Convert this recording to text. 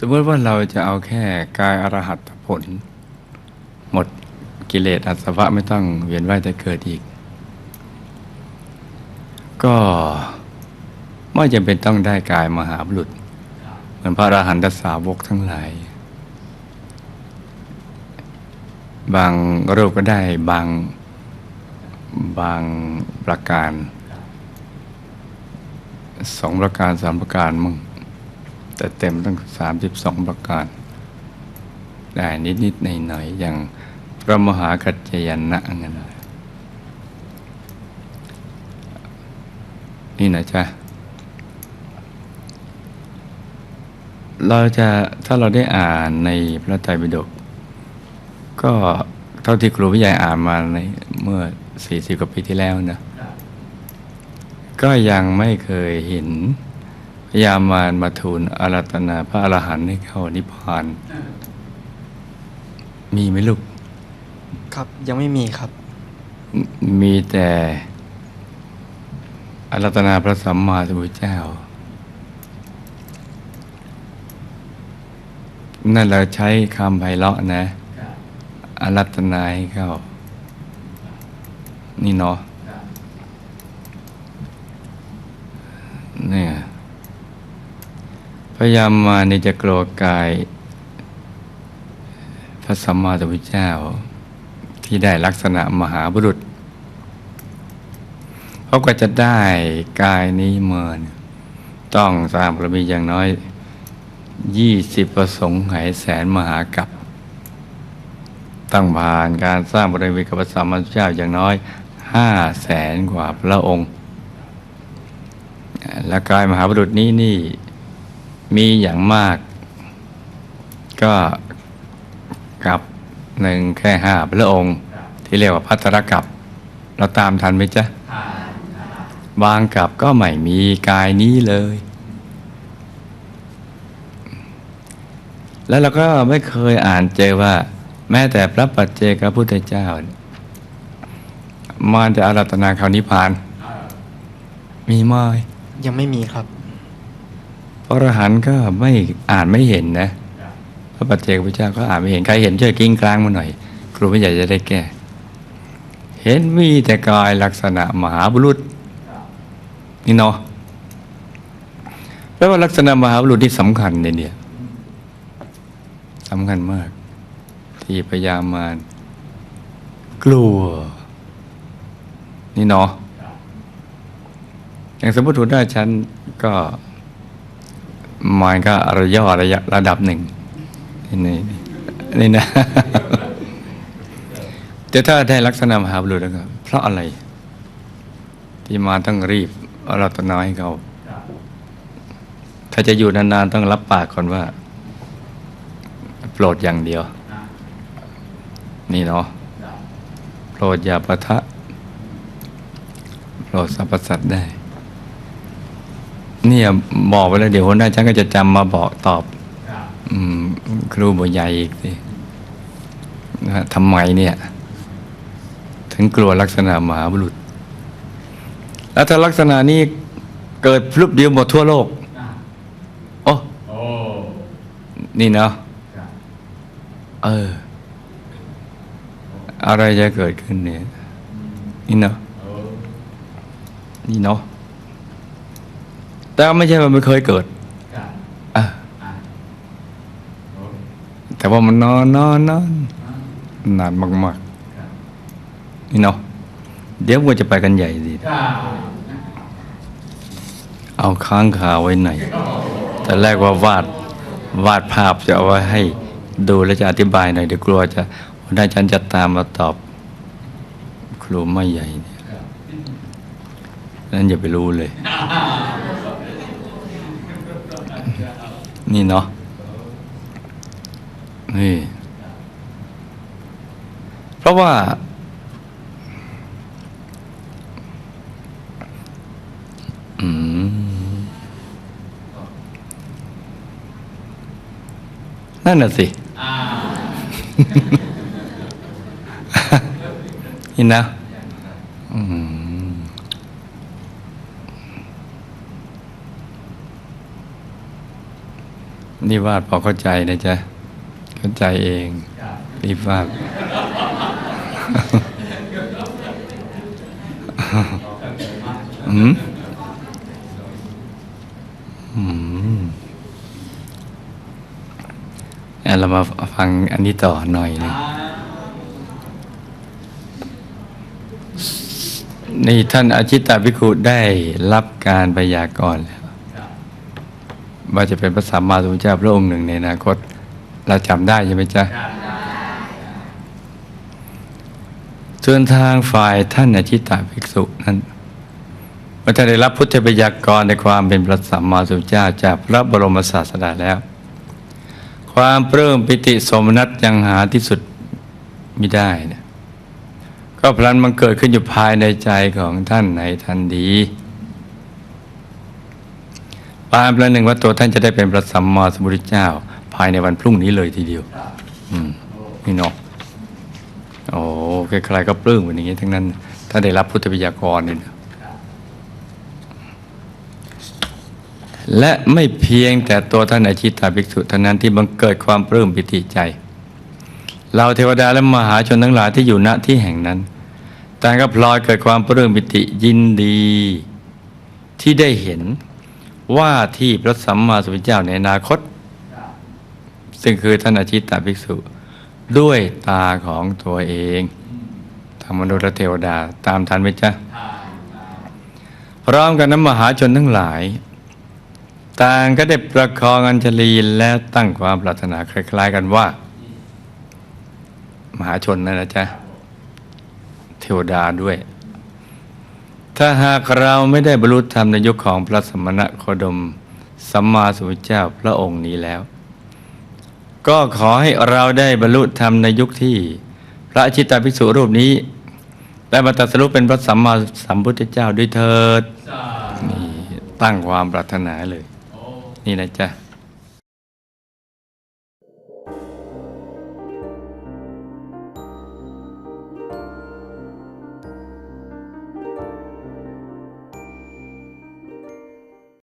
สมมติว่าเราจะเอาแค่กายอรหัตผล หมดกิเลสอาสวะไม่ต้องเวียนว่ายแต่เกิดอีก ก็ไม่จำเป็นต้องได้กายมหาบุรุษ เหมือนพระอรหันตสาวกทั้งหลาย บางรูปก็ได้บางบางประการสองประการสามประการมั่ง แต่เต็มตั้งสามสิบสองประการ ได้นิดนิดหน่อยๆอย่างพระมหากัจจยนะงั้นน่ะนี่นะจ๊ะ เราจะถ้าเราได้อ่านในพระไตรปิฎกก็เท่าที่ครูวิทยาอ่านมาในเมื่อสี่สิบกว่าปีที่แล้วนะ ก็ยังไม่เคยเห็น ยามารมาทูลอารัตนาพระอรหันต์ให้เข้านิพพาน มีไหมลูก ครับยังไม่มีครับ มีแต่อารัตนาพระสัมมาสัมพุทธเจ้า นั่นเราใช้คำไพเราะนะอารัตนาให้เข้า นี่เนาะเนี่ย พยายามมานี่จะกลัวกาย พระสัมมาสัมพุทธเจ้า ที่ได้ลักษณะมหาบุรุษเพราะกว่าจะได้กายนี้มาเนี่ยต้องสร้างบารมีอย่างน้อยยี่สิบประสงค์ไหแสนมหากัปต้องผ่านการสร้างบารมีกับพระสัมมาสัมพุทธเจ้าอย่างน้อยห้าแสนกว่าพระองค์ และกายมหาบุรุษนี้นี่ มีอย่างมาก ก็กับหนึ่งแค่ห้าพระองค์ ที่เรียกว่าพัทรกับ เราตามทันไหมจ๊ะบางกับก็ไม่มีกายนี้เลย แล้วเราก็ไม่เคยอ่านเจอว่า แม้แต่พระปัจเจกพุทธเจ้ามารจะอารัตนาเขานิพพาน มีไหมยังไม่มีครับ พระอรหันต์ก็ไม่อ่านไม่เห็นนะพระปัจเจกพุทธเจ้าก็อ่านไม่เห็นใครเห็นช่วยกิ้งกลางมาหน่อย ครูไม่ใหญ่จะได้แก้เห็นมีแต่กายลักษณะมหาบุรุษนี่เนาะแปลว่าลักษณะมหาบุรุษที่สำคัญเนี่ยเนี่ยสำคัญมาก ที่พยามารกลัว นี่เนาะอย่างสมมติถูได้ชั้นก็ มันก็ระย่อระยะระดับหนึ่งนี่นี่นี่นะแต่ถ้าได้ลักษณะมหาบุรุษแล้วก็เพราะอะไร ที่มาต้องรีบเอารัตนาให้เขา ถ้าจะอยู่นานๆต้องรับปากก่อนว่า โปรดอย่างเดียว นี่เนาะโปรดอย่าปะทะโปรดสรรพสัตว์ได้ เนี่ยบอกไปแล้วเดี๋ยวหัวหน้าฉันก็จะจำมาบอกตอบอืมครูบใหญ่อีกสินะฮะทำไมเนี่ย ถึงกลัวลักษณะมหาบุรุษ แล้วถ้าลักษณะนี้เกิดพลุบเดียวหมดทั่วโลกโอ้นี่เนาะเออ อะไรจะเกิดขึ้นเนี่ย นี่เนาะนี่เนาะ แต่ไม่ใช่ว่าไม่เคยเกิดอะแต่ว่ามันนอนนอนนอนนานมากๆนี่เนาะเดี๋ยวมันจะไปกันใหญ่ดีเอาค้างคาไว้หน่อยแต่แรกว่าวาดวาดภาพจะเอาไว้ให้ดูแล้วจะอธิบายหน่อยเดี๋ยวกลัวจะวันหน้าฉันจะตามมาตอบ ครูไม่ใหญ่เนี่ยนั้นอย่าไปรู้เลย นี่เนาะนี่เพราะว่า อืม นั่นน่ะสินี่นะ อืม นี่วาดพอเข้าใจนะจ๊ะ เข้าใจเองรีบวาดอืมอืมอะเรามาฟังอันนี้ต่อหน่อยนึงนี่ท่านอาชิตตภิกขุได้รับการพยากรณ์ ว่าจะเป็นพระสัมมาสัมพุทธเจ้าพระองค์หนึ่งในอนาคต เราจำได้ใช่ไหมจ๊ะส่วนทางฝ่ายท่านอาชิตตภิกษุนั้นเมื่อท่านได้รับพุทธบัญญัติกรในความเป็นพระสัมมาสัมพุทธเจ้าจากพระบรมศาสดาแล้ว ความปลื้มปิติสมนัตยังหาที่สุดไม่ได้นะก็พลันมันเกิดขึ้นอยู่ภายในใจของท่านในทันที ปานประหนึ่งว่าตัวท่านจะได้เป็นพระสัมมาสัมพุทธเจ้า ภายในวันพรุ่งนี้เลยทีเดียว อืมนี่เนาะโอ้ใครๆก็ปลื้มอย่างนี้ ทั้งนั้น ถ้าได้รับพุทธวิยากรนี่นะและไม่เพียงแต่ตัวท่านอาชิตาภิกษุเท่านั้นที่บังเกิดความปลื้มปิติใจ เราเทวดาและมหาชนทั้งหลายที่อยู่ณที่แห่งนั้นต่างก็พลอยเกิดความปลื้มปิติยินดีที่ได้เห็น ว่าที่พระสัมมาสัมพุทธเจ้าในอนาคต ซึ่งคือท่านอาชิตตภิกษุ ด้วยตาของตัวเองธรรมนุษย์และเทวดาตามทันไหมจ๊ะพร้อมกันนั้นมหาชนทั้งหลาย ต่างก็ได้ประคองอัญชลีและตั้งความปรารถนาคล้ายๆกันว่า มหาชนนั่นนะจ๊ะเทวดาด้วย ถ้าหากเราไม่ได้บรรลุธรรมในยุคของพระสมณะโคดม สัมมาสัมพุทธเจ้าพระองค์นี้แล้ว ก็ขอให้เราได้บรรลุธรรมในยุคที่พระชิตาภิกษุรูปนี้ ได้มาตรัสรู้เป็นพระสัมมาสัมพุทธเจ้าด้วยเถิดนี่ตั้งความปรารถนาเลย นี่นะจ๊ะ